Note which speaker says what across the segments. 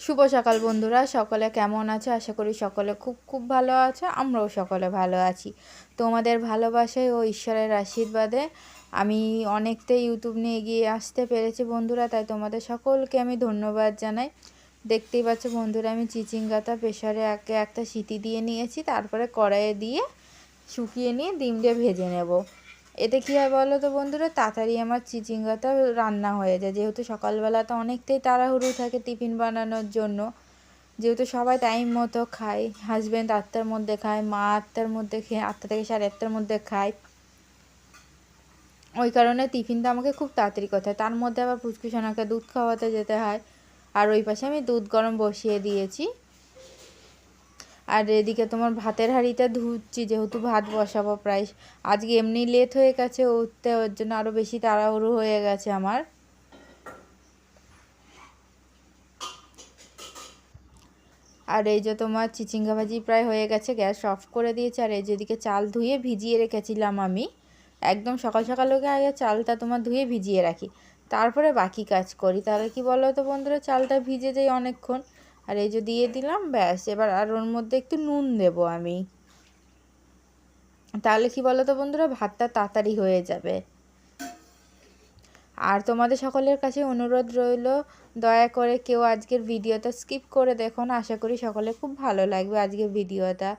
Speaker 1: শুভ সকাল বন্ধুরা, সকলে কেমন আছো? আশা করি সকলে খুব খুব ভালো আছো, আমরাও সকলে ভালো আছি। তোমাদের ভালোবাসায় ও ঈশ্বরের আশীর্বাদে আমি অনেকটা ইউটিউব নিয়ে এগিয়ে আসতে পেরেছি বন্ধুরা, তাই তোমাদের সকলকে আমি ধন্যবাদ জানাই। দেখতেই পাচ্ছ বন্ধুরা, আমি চিচিঙ্গাটা প্রেশারে একে একটা সিটি দিয়ে নিয়েছি, তারপরে কড়াইয়ে দিয়ে শুকিয়ে নিয়ে ডিম দিয়ে ভেজে নেব। এতে কী হয় বলো তো বন্ধুরা? তাড়াতাড়ি আমার চিচিঙ্গাটা রান্না হয়ে যায়। যেহেতু সকালবেলাতে অনেকটাই তাড়াহুড়ো থাকে টিফিন বানানোর জন্য। যেহেতু সবাই টাইম মতো খায় হাজব্যান্ড আটটার মধ্যে খায়, মা আটটার মধ্যে খেয়ে, আটটা থেকে সাড়ে আটটার মধ্যে খায়। ওই কারণে টিফিনটা আমাকে খুব তাড়াতাড়ি করতে হয়। তার মধ্যে আবার পুচকু সোনাকে দুধ খাওয়াতে যেতে হয়। আর ওই পাশে আমি দুধ গরম বসিয়ে দিয়েছি। আর এদিকে তোমার ভাতের হাঁড়িটা ধুচ্ছি, যেহেতু ভাত বসাবো প্রায়। আজকে এমনি লেট হয়ে গেছে, উঠতে ওর জন্য আরও বেশি তাড়াহুড়ো হয়ে গেছে আমার। আর এই যে তোমার চিচিঙ্গা ভাজি প্রায় হয়ে গেছে, গ্যাস অফ করে দিয়েছে। আর এই যেদিকে চাল ধুয়ে ভিজিয়ে রেখেছিলাম আমি। একদম সকাল সকাল ওকে আগে চালটা তোমার ধুয়ে ভিজিয়ে রাখি। তারপরে বাকি কাজ করি। তাহলে কি বলো তো বন্ধুরা, চালটা ভিজে যায় অনেকক্ষণ। আর এই যে দিয়ে দিলাম, ব্যাস। এবার আর ওর মধ্যে একটু নুন দেব আমি। তাহলে কি বলো তো বন্ধুরা, ভাতটা তাড়াতাড়ি হয়ে যাবে। আর তোমাদের সকলের কাছে অনুরোধ রইল, দয়া করে কেউ আজকের ভিডিওটা স্কিপ করে দেখো না, আশা করি সকলে খুব ভালো লাগবে আজকের ভিডিওটা।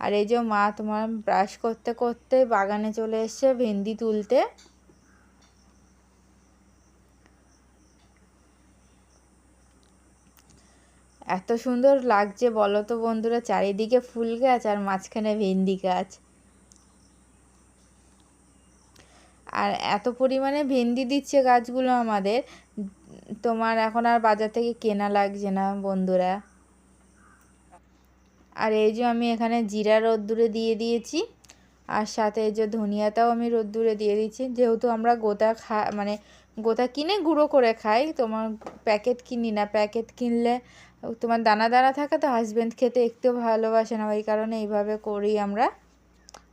Speaker 1: আর এই যে মা তোমার ব্রাশ করতে করতে বাগানে চলে এসছে ভেন্ডি তুলতে। এত সুন্দর লাগছে বলো তো বন্ধুরা, চারিদিকে ফুল গাছ আর মাঝখানে ভেন্ডি গাছ। আর এত পরিমাণে ভেন্ডি দিচ্ছে গাছগুলো আমাদের, তোমার এখন আর বাজার থেকে কেনা লাগছে না বন্ধুরা। আর এই যে আমি এখানে জিরা রোদ্দুরে দিয়ে দিয়েছি, আর সাথে এই যে ধনিয়াটাও আমি রোদ্দুরে দিয়ে দিচ্ছি যেহেতু আমরা গোটা খা মানে গোটা কিনে গুঁড়ো করে খাই, তোমার প্যাকেট কিনি না, প্যাকেট কিনলে তোমার দানা দানা থাকে তো হাজব্যান্ড খেতে একটু ভালোবাসে না ওই কারণে এইভাবে করি আমরা।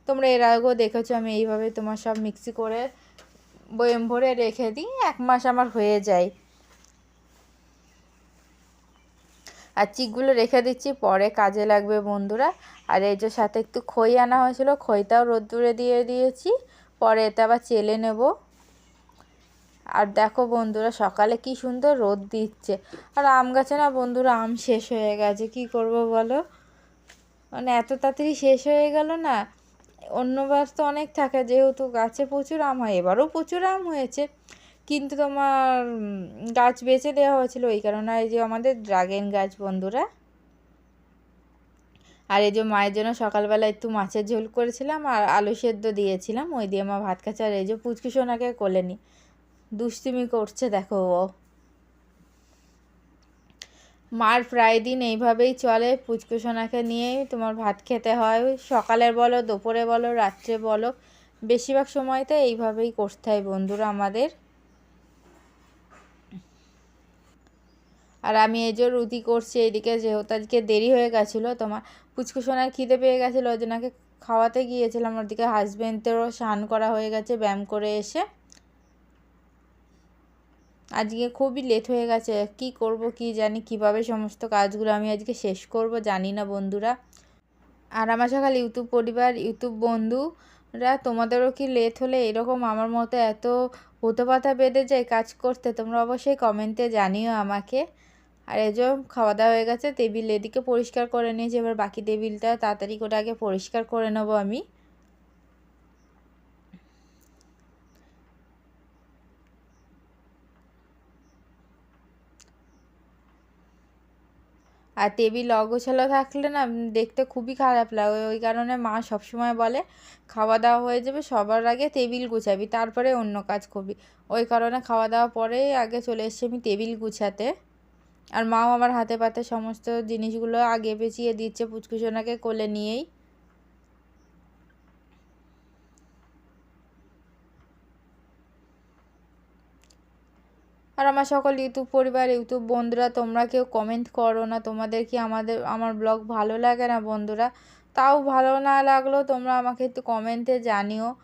Speaker 1: তোমরা এর আগেও দেখেছ, আমি এইভাবে তোমার সব মিক্সি করে বয়েম ভরে রেখে দিই, এক মাস আমার হয়ে যায়। আর চিকগুলো রেখে দিচ্ছি, পরে কাজে লাগবে বন্ধুরা। আর এই যে সাথে একটু খই আনা হয়েছিল, খইটাও রোদ্দুরে দিয়ে দিয়েছি, পরে এতে আবার চেলে নেব। আর দেখো বন্ধুরা, সকালে কি সুন্দর রোদ দিচ্ছে। আর আম গাছে না বন্ধুরা, আম শেষ হয়ে গেছে, কি করব বলো? মানে এত তাড়াতাড়ি শেষ হয়ে গেল না, অন্যবার তো অনেক থাকে, যেহেতু গাছে প্রচুর আম হয়, এবারও প্রচুর আম হয়েছে। কিন্তু তোমার গাছ বেঁচে দেওয়া হয়েছিল, ওই কারণে এই যে আমাদের ড্রাগন গাছ বন্ধুরা। আর এই যে মায়ের জন্য সকালবেলা একটু মাছের ঝোল করেছিলাম, আর আলু সেদ্ধ দিয়েছিলাম, ওই দিয়ে মা ভাত খাচ্ছে, আর এই যে পুচকি সোনাকে কোলে নি দুষ্টুমি করছে, দেখো ও। মার প্রায় দিন এইভাবেই চলে, পুচকু সোনাকে নিয়েই তোমার ভাত খেতে হয়। সকালের বলো, দুপুরে বলো, রাত্রে বলো, বেশিরভাগ সময়তে এইভাবেই করতে হয় বন্ধুরা আমাদের। আর আমি এই যে রুটি করছি, এইদিকে যেহেতু আজকে দেরি হয়ে গেছিল, তোমার পুচকু সোনার খিদে পেয়ে গেছিল, ওই জন্য খাওয়াতে গিয়েছিলাম। ওদিকে হাজব্যান্ডেরও স্নান করা হয়ে গেছে, ব্যায়াম করে এসে। আজকে খুবই লেট হয়ে গেছে, কি করব, কি জানি, কীভাবে সমস্ত কাজগুলো আমি আজকে শেষ করব জানি না বন্ধুরা। আর আমার সকাল ইউটিউব পরিবার, ইউটিউব বন্ধুরা, তোমাদেরও কি লেট হলে এরকম আমার মতো এত হতো পাতা বেঁধে যায় কাজ করতে তোমরা অবশ্যই কমেন্টে জানিও আমাকে। আর যে খাওয়া দাওয়া হয়ে গেছে টেবিল এদিকে পরিষ্কার করে নিয়েছি, এবার বাকি টেবিলটা তাড়াতাড়ি করে আগে পরিষ্কার করে নেব আমি। আর টেবিল অগোছালো থাকলে না দেখতে খুবই খারাপ লাগে। ওই কারণে মা সবসময় বলে খাওয়া দাওয়া হয়ে যাবে, সবার আগে টেবিল গুছাবি, তারপরে অন্য কাজ করবি। ওই কারণে খাওয়া দাওয়া পরেই আগে চলে এসছি আমি টেবিল গুছাতে। আর মাও আমার হাতে পাতে সমস্ত জিনিসগুলো আগে পেঁচিয়ে দিচ্ছে পুচকুসোনাকে কোলে নিয়েই। আর আমার সকল ইউটিউব পরিবার, ইউটিউব বন্ধুরা, তোমরা কেউ কমেন্ট করো না। তোমাদের কি আমাদের, আমার ব্লগ ভালো লাগে না বন্ধুরা? তাও ভালো না লাগলেও তোমরা আমাকে একটু কমেন্টে জানিও।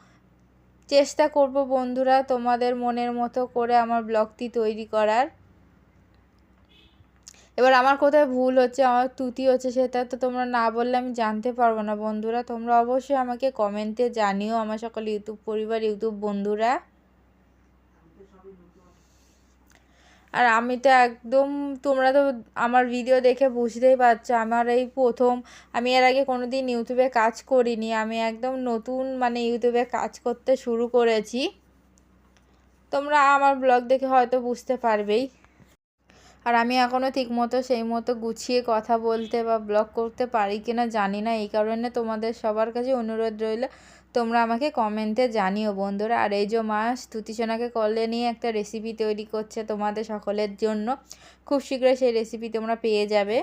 Speaker 1: চেষ্টা করব বন্ধুরা তোমাদের মনের মতো করে আমার ব্লগটি তৈরি করার। এবার আমার কোথায় ভুল হচ্ছে, আমার ত্রুটি হচ্ছে সেটা তো তোমরা না বললে আমি জানতে পারব না বন্ধুরা। তোমরা অবশ্যই আমাকে কমেন্টে জানিও, আমার সকল ইউটিউব পরিবার, ইউটিউব বন্ধুরা। আর আমি তো একদম, তোমরা তো আমার ভিডিও দেখে বুঝতেই পারছ, আমার এই প্রথম, আমি এর আগে কোনো দিন ইউটিউবে কাজ করিনি, আমি একদম নতুন মানে ইউটিউবে কাজ করতে শুরু করেছি। তোমরা আমার ব্লগ দেখে হয়তো বুঝতে পারবেই। আর আমি এখনও ঠিকমতো সেই মতো গুছিয়ে কথা বলতে বা ব্লগ করতে পারি কি না জানি না। এই কারণে তোমাদের সবার কাছে অনুরোধ রইল, তোমরা আমাকে কমেন্টে জানিও বন্ধুরা। আর এই যে মা স্তুতিসোনাকে কলে নিয়ে একটা রেসিপি তৈরি করছে তোমাদের সকলের জন্য। খুব শীঘ্রই সেই রেসিপি তোমরা পেয়ে যাবে।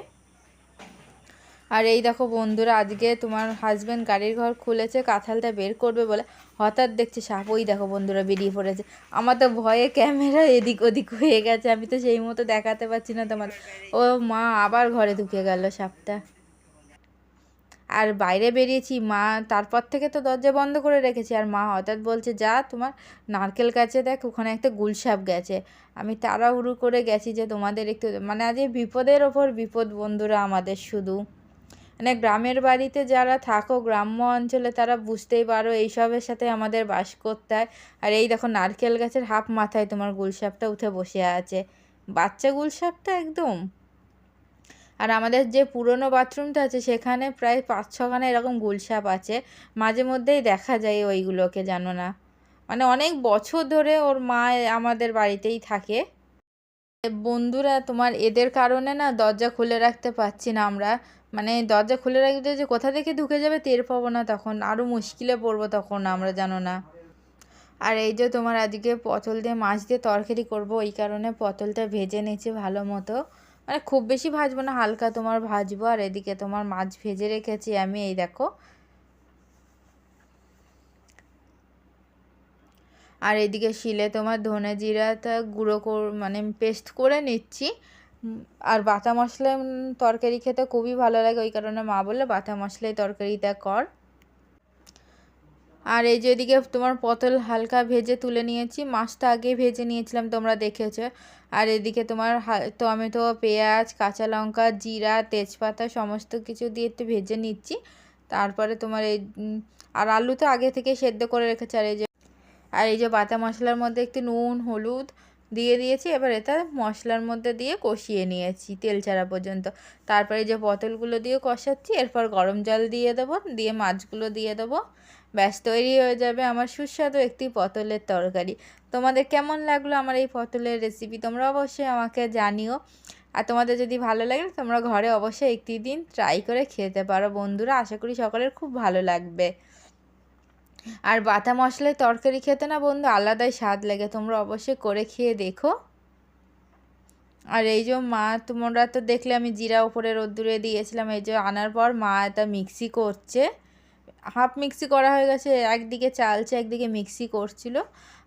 Speaker 1: আর এই দেখো বন্ধুরা, আজকে তোমার হাজব্যান্ড গাড়ির ঘর খুলেছে কাঁথালটা বের করবে বলে হঠাৎ দেখছে সাপ। ওই দেখো বন্ধুরা, বেরিয়ে পড়েছে। আমার তো ভয়ে ক্যামেরা এদিক ওদিক হয়ে গেছে, আমি তো সেই মতো দেখাতে পারছি না তোমার ও মা, আবার ঘরে ঢুকে গেল সাপটা। আর বাইরে বেরিয়েছি, মা, তারপর থেকে তো দরজা বন্ধ করে রেখেছি। আর মা হঠাৎ বলছে, যা, তোমার নারকেল গাছে দেখ, ওখানে একটা গুলসাপ গেছে। আমি তাড়াহুড়ো করে গেছি যে তোমাদের একটু মানে আজ বিপদের ওপর বিপদ বন্ধুরা, আমাদের শুধু। মানে গ্রামের বাড়িতে যারা থাকো, গ্রাম্য অঞ্চলে তারা বুঝতেই পারো এইসবের সাথে আমাদের বাস করতে হয়। আর এই দেখো নারকেল গাছের হাফ মাথায় তোমার গুলসাপটা উঠে বসে আছে। বাচ্চা গুলসাপটা একদম। আর আমাদের যে পুরনো বাথরুমটা আছে, সেখানে প্রায় পাঁচ ছখানে এরকম গুলসাপ আছে। মাঝে মধ্যেই দেখা যায় ওইগুলোকে, জানো না? মানে অনেক বছর ধরে ওর মা আমাদের বাড়িতেই থাকে। বন্ধুরা, তোমার এদের কারণে না দরজা খুলে রাখতে পারছি না আমরা। মানে দরজা খুলে রাখতে যে কোথা থেকে ঢুকে যাবে টের পাবো না তখন। আরও মুশকিলে পড়ব তখন, আমরা জানো না। আর এই যে তোমার আজকে পটল দিয়ে মাছ দিয়ে তরকারি করব, ওই কারণে পটলটা ভেজে নিয়েছি ভালো মতো। মানে খুব বেশি ভাজবো না, হালকা তোমার ভাজবো, আর এদিকে তোমার মাছ ভেজে রেখেছি আমি, এই দেখো। আর এদিকে শিলে তোমার ধনে জিরাটা গুঁড়ো মানে পেস্ট করে নিচ্ছি। আর বাটা মশলা তরকারি খেতে খুবই ভালো লাগে, ওই কারণে মা বলল, বাটা মশলাই তরকারিটা কর। আর এই যে এদিকে তোমার পটল হালকা ভেজে তুলে নিয়েছি, মাছটা আগে ভেজে নিয়েছিলাম, তোমরা দেখেছ। আর এদিকে তোমার টমেটো, পেঁয়াজ, কাঁচা লঙ্কা, জিরা, তেজপাতা সমস্ত কিছু দিয়ে একটু ভেজে নিচ্ছি। তারপরে তোমার এই আর আলু তো আগে থেকে সেদ্ধ করে রেখেছে, আর এই যে, আর এই যে বাটা মশলার মধ্যে একটু নুন, হলুদ দিয়ে দিয়েছি, এবার এটা মশলার মধ্যে দিয়ে কষিয়ে নিয়েছি তেল ছাড়া পর্যন্ত। তারপরে যে পটলগুলো দিয়ে কষাচ্ছি, এরপর গরম জল দিয়ে দেবো, দিয়ে মাছগুলো দিয়ে দেবো। ব্যাস, তৈরি হয়ে যাবে আমার সুস্বাদু একটি পটলের তরকারি। তোমাদের কেমন লাগল আমার এই পটলের রেসিপি তোমরা অবশ্যই আমাকে জানিও। আর তোমাদের যদি ভালো লাগে, তোমরা ঘরে অবশ্যই একটি দিন ট্রাই করে খেতে পারো। বন্ধুরা, আশা করি সকলের খুব ভালো লাগবে। আর বাটা মশলায় তরকারি খেতে না বন্ধু আলাদাই স্বাদ লাগে, তোমরা অবশ্যই করে খেয়ে দেখো। আর এই যে মা, তোমরা তো দেখলে আমি জিরা উপরে রোদ্দুরে দিয়েছিলাম, এই যে আনার পর মা এটা মিক্সি করছে। হাফ মিক্সি করা হয়ে গেছে, একদিকে চালছে, একদিকে মিক্সি করছিল।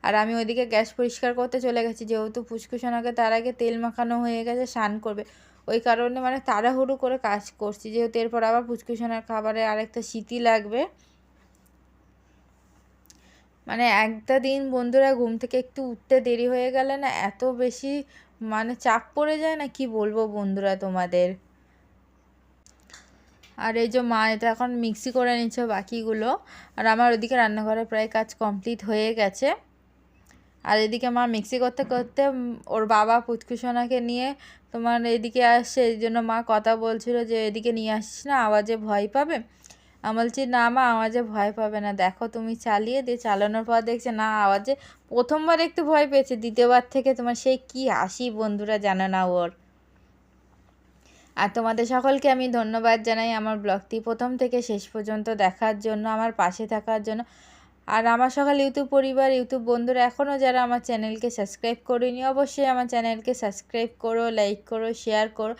Speaker 1: আর আমি ওইদিকে গ্যাস পরিষ্কার করতে চলে গেছি, যেহেতু ফুসকুশোনাকে তার আগে তেল মাখানো হয়ে গেছে, স্নান করবে। ওই কারণে মানে তাড়াহুড়ো করে কাজ করছি, যেহেতু এরপর আবার ফুচকুশোনার খাবারে আরেকটা সিটি লাগবে। মানে একটা দিন বন্ধুরা ঘুম থেকে একটু উঠতে দেরি হয়ে গেলে না এত বেশি মানে চাপ পড়ে যায় না? কি বলব বন্ধুরা তোমাদের? আর এই যে মা, এটা এখন মিক্সি করে নিচ্ছে বাকিগুলো। আর আমার ওদিকে রান্নাঘরে প্রায় কাজ কমপ্লিট হয়ে গেছে। আর এদিকে মা মিক্সি করতে করতে ওর বাবা পুতকুসোনাকে নিয়ে তোমার এদিকে আসছে। এই জন্য মা কথা বলছিল যে, এদিকে নিয়ে আসিস না, আওয়াজে ভয় পাবে? আমি বলছি, না মা আওয়াজে ভয় পাবে না। দেখো তুমি চালিয়ে দিয়ে চালানোর পর দেখছে, না আওয়াজে প্রথমবার একটু ভয় পেয়েছে, দ্বিতীয়বার থেকে তোমার সেই কি হাসি বন্ধুরা জানো না ওর? আর তোমাদের সকলকে আমি ধন্যবাদ জানাই আমার ব্লগটি প্রথম থেকে শেষ পর্যন্ত দেখার জন্য, আমার পাশে থাকার জন্য। আর আমার সকাল ইউটিউব পরিবার, ইউটিউব বন্ধুরা, এখনও যারা আমার চ্যানেলকে সাবস্ক্রাইব করিনি, অবশ্যই আমার চ্যানেলকে সাবস্ক্রাইব করো, লাইক করো, শেয়ার করো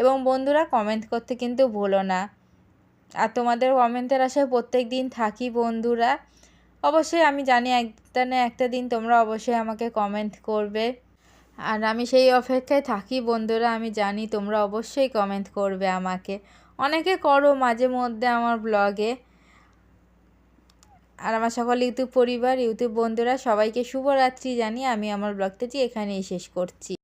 Speaker 1: এবং বন্ধুরা কমেন্ট করতে কিন্তু ভুলো না। আর তোমাদের কমেন্টের আশায় প্রত্যেক দিন থাকি বন্ধুরা। অবশ্যই আমি জানি একটা না একটা দিন তোমরা অবশ্যই আমাকে কমেন্ট করবে। আর আমি সেই অপেক্ষায় থাকি বন্ধুরা, আমি জানি তোমরা অবশ্যই কমেন্ট করবে আমাকে। অনেকে করো মাঝে মধ্যে আমার ব্লগে আর আমার সকল ইউটিউব পরিবার, ইউটিউব বন্ধুরা, সবাইকে শুভরাত্রি জানি আমি আমার ব্লগটাটি এখানেই শেষ করছি।